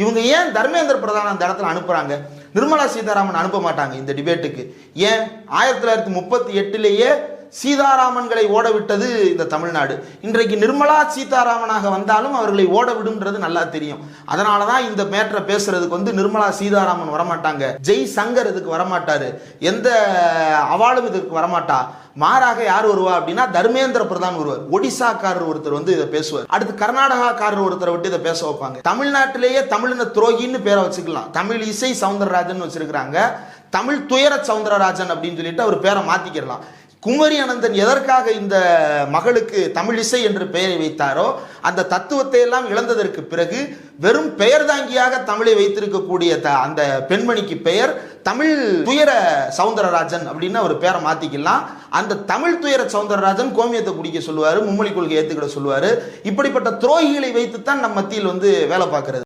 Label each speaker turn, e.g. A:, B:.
A: இவங்க ஏன் தர்மேந்திர பிரதான் அந்த இடத்துல அனுப்புறாங்க? நிர்மலா சீதாராமன் அனுப்ப மாட்டாங்க இந்த டிபேட்டுக்கு ஏன்? ஆயிரத்தி தொள்ளாயிரத்தி முப்பத்தி எட்டுலேயே சீதாராமன்களை ஓடவிட்டது இந்த தமிழ்நாடு. இன்றைக்கு நிர்மலா சீதாராமனாக வந்தாலும் அவர்களை ஓட விடும்ன்றது நல்லா தெரியும். அதனால தான் இந்த மேட்டரை பேசுறதுக்கு வந்து நிர்மலா சீதாராமன் வரமாட்டாங்க. ஜெய் சங்கர் இதுக்கு வரமாட்டாரு. எந்த அவாளும் இதுக்கு வரமாட்டா? மாறாக யார் வருவா அப்படின்னா தர்மேந்திர பிரதான் ஒருவர். ஒடிசாக்காரர் ஒருத்தர் வந்து இதை பேசுவார். அடுத்து கர்நாடகாக்காரர் ஒருத்தரை விட்டு இதை பேச வைப்பாங்க. தமிழ்நாட்டிலேயே தமிழின துரோகின்னு பேரை வச்சுக்கலாம். தமிழ் இசை சவுந்தரராஜன் வச்சிருக்கிறாங்க. தமிழ் துயர சவுந்தரராஜன் அப்படின்னு சொல்லிட்டு அவர் பேரை மாத்திக்கிடலாம். குமரி அனந்தன் எதற்காக இந்த மகளுக்கு தமிழிசை என்று பெயரை வைத்தாரோ அந்த தத்துவத்தை எல்லாம் இழந்ததற்கு பிறகு வெறும் பெயர் தாங்கியாக தமிழை வைத்திருக்கக்கூடிய த அந்த பெண்மணிக்கு பெயர் தமிழ் துயர சவுந்தரராஜன் அப்படின்னு அவர் பேரை மாத்திக்கலாம். அந்த தமிழ் துயர சவுந்தரராஜன் கோமியத்தை குடிக்க சொல்லுவாரு மும்மொழி கொள்கை ஏத்துக்கிட சொல்லுவாரு. இப்படிப்பட்ட துரோகிகளை வைத்துத்தான் நம் மத்தியில் வந்து வேலை பார்க்கறது.